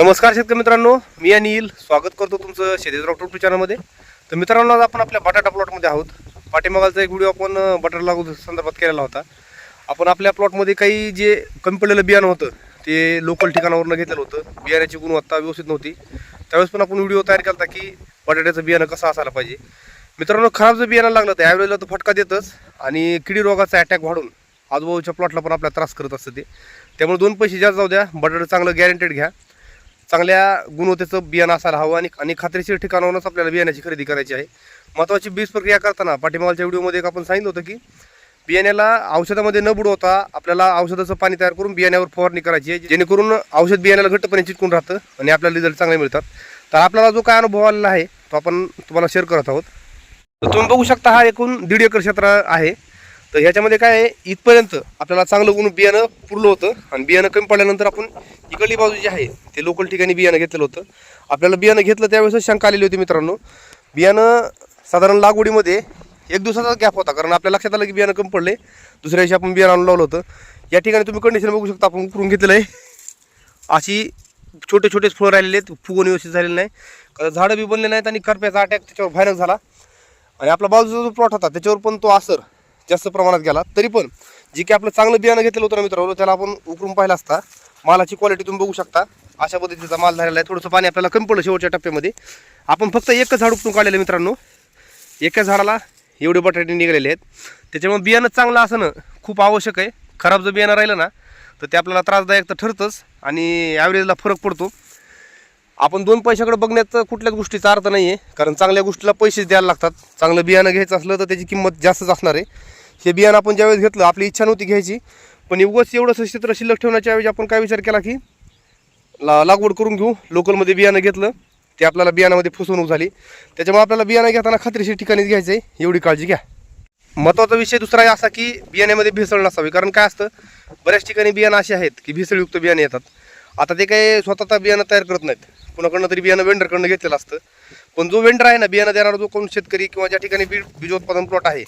नमस्कार शेतकरी मित्रांनो मी अनिल स्वागत करतो तुमचं शेती डॉक्टर चॅनलमध्ये तर मित्रांनो आज आपण आपल्या बटाटा प्लॉटमध्ये आहोत. पाठीमागालचा एक व्हिडिओ आपण बटाटा लागू संदर्भात केलेला होता. आपण आपल्या प्लॉटमध्ये काही जे कमी पडलेलं बियाणं होतं ते लोकल ठिकाणावरून घेतलेलं होतं. बियाण्याची गुणवत्ता व्यवस्थित नव्हती. त्यावेळेस पण आपण व्हिडिओ तयार केला होता की बटाट्याचं बियाणं कसं असायला पाहिजे. मित्रांनो खराब जर बियाणं लागलं तर यावेळेला तो फटका देतच. आणि किडी रोगाचा अटॅक वाढून आजूबाजूच्या प्लॉटला पण आपल्याला त्रास करत असतं ते. त्यामुळे दोन पैसे जास्त जाऊ द्या. बटाटा चांगलं गॅरंटेड घ्या. चांगल्या गुणवत्तेचं बियाणं असायला हवं आणि आणि खात्रीशीर ठिकाणावरूनच आपल्याला बियाण्याची खरेदी करायची आहे. महत्त्वाची बीज प्रक्रिया करताना पाठीमागच्या व्हिडिओमध्ये एक आपण सांगितलं होतं की बियाण्याला औषधामध्ये न बुडवता आपल्याला औषधाचं पाणी तयार करून बियाण्यावर फवारणी करायची आहे जेणेकरून औषध बियाण्याला घट्टपणे चिटकून राहतं आणि आपल्याला रिझल्ट चांगले मिळतात. तर आपल्याला जो काय अनुभव आलेला आहे तो आपण तुम्हाला शेअर करत आहोत. तर तुम्ही बघू शकता हा एकूण दीड एकर क्षेत्र आहे. तर ह्याच्यामध्ये काय आहे इथपर्यंत आपल्याला चांगलं ऊन बियाणं पुरलं होतं. आणि बियाणं कमी पडल्यानंतर आपण इकडली बाजू जी आहे ते लोकल ठिकाणी बियाणं घेतलेलं होतं. आपल्याला बियाणं घेतलं त्यावेळेस शंका आलेली होती मित्रांनो. बियाणं साधारण लागवडीमध्ये एक दिवसाचा गॅप होता कारण आपल्या लक्षात आलं की बियाणं कमी पडले. दुसऱ्या दिवशी आपण बियाणं आणून लावलं होतं. या ठिकाणी तुम्ही कंडिशन बघू शकता आपण उकरून घेतलेलं आहे. अशी छोटे छोटेच फळं राहिलेले आहेत फुगून व्यवस्थित झालेलं नाही. कारण झाडं बी बनले नाहीत आणि करप्याचा अटॅक त्याच्यावर भयानक झाला. आणि आपला बाजूचा जो प्लॉट होता त्याच्यावर पण तो असर जास्त प्रमाणात गेला तरी पण जे की आपलं चांगलं बियाणं घेतलेलं होतं ना मित्रांनो त्याला आपण उकरून पाहिला असता मालाची क्वालिटी तुम्ही बघू शकता. अशा पद्धतीचा माल झालेला आहे. थोडंसं पाणी आपल्याला कमी पडलं शेवटच्या टप्प्यामध्ये. आपण फक्त एकच झाड उपटून काढलेलं मित्रांनो. एका झाडाला एवढे बटाटे निघालेले आहेत. त्याच्यामुळे बियाणं चांगलं असणं खूप आवश्यक आहे. खराब जर बियाणं राहिलं ना तर ते आपल्याला त्रासदायक तर ठरतंच आणि ॲव्हरेजला फरक पडतो. आपण दोन पैशाकडे बघण्याचं कुठल्याच गोष्टीचा अर्थ नाही आहे कारण चांगल्या गोष्टीला पैसेच द्यायला लागतात. चांगलं बियाणं घ्यायचं असलं तर त्याची किंमत जास्तच असणार आहे. हे बियाणं आपण ज्यावेळेस घेतलं आपली इच्छा नव्हती घ्यायची. पण उगाच एवढंसं क्षेत्र शिल्लक ठेवण्याच्या ऐवजी आपण काय विचार केला की ला लागवड करून घेऊ. लोकलमध्ये बियाणं घेतलं ते आपल्याला बियाणामध्ये फसवणूक झाली. त्याच्यामुळे आपल्याला बियाणं घेताना खात्रीशीर ठिकाणीच घ्यायचं आहे एवढी काळजी घ्या. महत्त्वाचा विषय दुसरा असा की बियाण्यामध्ये भेसळ नसावी. कारण काय असतं बऱ्याच ठिकाणी बियाणं असे आहेत की भेसळयुक्त बियाणे येतात. आता ते काही स्वतःचा बियाणं तयार करत नाहीत. कुणाकडनं तरी बियाणं वेंडरकडनं घेतलेलं असतं. पण जो वेंडर आहे ना बियाणं देणारा जो कोण शेतकरी किंवा ज्या ठिकाणी बी बीजोत्पादन प्लॉट आहे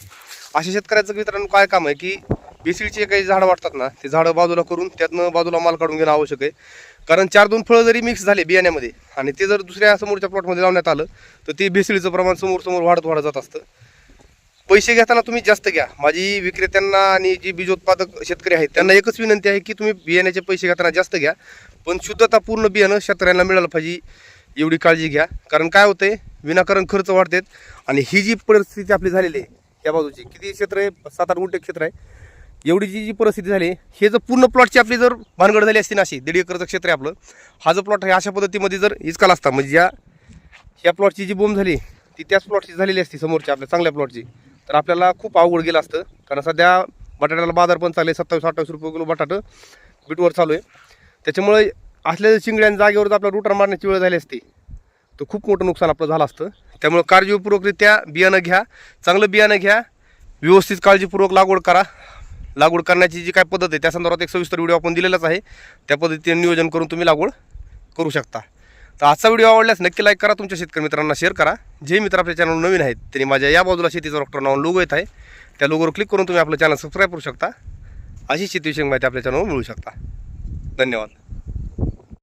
अशा शेतकऱ्याचं मित्रांनो काय काम आहे की बेसिडचे काही झाडं वाटतात ना ते झाडं बाजूला करून त्यातनं बाजूला माल काढून घेणं आवश्यक आहे. कारण चार दोन फळं जरी मिक्स झाले बियाण्यामध्ये आणि ते जर दुसऱ्या समोरच्या प्लॉटमध्ये लावण्यात आलं तर ते भेसळीचं प्रमाण समोर समोर वाढत वाढत जात असतं. पैसे घेताना तुम्ही जास्त घ्या. माझी विक्रेत्यांना आणि जी बीजोत्पादक शेतकरी आहेत त्यांना एकच विनंती आहे की तुम्ही बियाण्याचे पैसे घेताना जास्त घ्या. पण शुद्धता पूर्ण बियाणं शेतकऱ्यांना मिळालं पाहिजे. एवढी काळजी घ्या. कारण काय होतंय विनाकारण खर्च वाढतात आणि ही जी परिस्थिती आपली झालेली आहे या बाजूची किती क्षेत्र आहे? सात आठ गुंठे क्षेत्र आहे. एवढी जी जी परिस्थिती झाली हे जर पूर्ण प्लॉटची आपली जर भानगड झाली असती ना अशी दीड एकरचं क्षेत्र आहे आपलं हा जो प्लॉट आहे अशा पद्धतीमध्ये जर इचकाल असता म्हणजे या या प्लॉटची जी बोंब झाली ती त्याच प्लॉटची झालेली असती समोरच्या आपल्या चांगल्या प्लॉटची तर आपल्याला खूप अवघड गेलं असतं. कारण सध्या बटाट्याला बाजार पण चालले सत्तावीस अठ्ठावीस रुपये किलो बटाटं बीटवर चालू आहे. त्याच्यामुळे असलेल्या चिंगड्यां जागेवर जर आपल्या रुटर मारण्याची वेळ झाली असती तर खूप मोठं नुकसान आपलं झालं असतं. त्यामुळे काळजीपूर्वकरित्या बियाणं घ्या चांगलं बियाणं घ्या व्यवस्थित काळजीपूर्वक लागवड करा. लागवड करण्याची जी काय पद्धत आहे त्या संदर्भात एक सविस्तर व्हिडिओ आपण दिलेलाच आहे. त्या पद्धतीने नियोजन करून तुम्ही लागवड करू शकता. तर आजचा व्हिडिओ आवडल्यास नक्की लाईक करा तुमच्या शेतकरी मित्रांना शेअर करा. जे मित्र आपल्या चॅनल नवीन आहेत त्यांनी माझ्या या बाजूला शेतीचा डॉक्टर नाव लोगो येत आहे त्या लोगोवर क्लिक करून तुम्ही आपलं चॅनल सबस्क्राईब करू शकता. अशी शेतीविषयक माहिती आपल्या चॅनलवर मिळू शकता. धन्यवाद.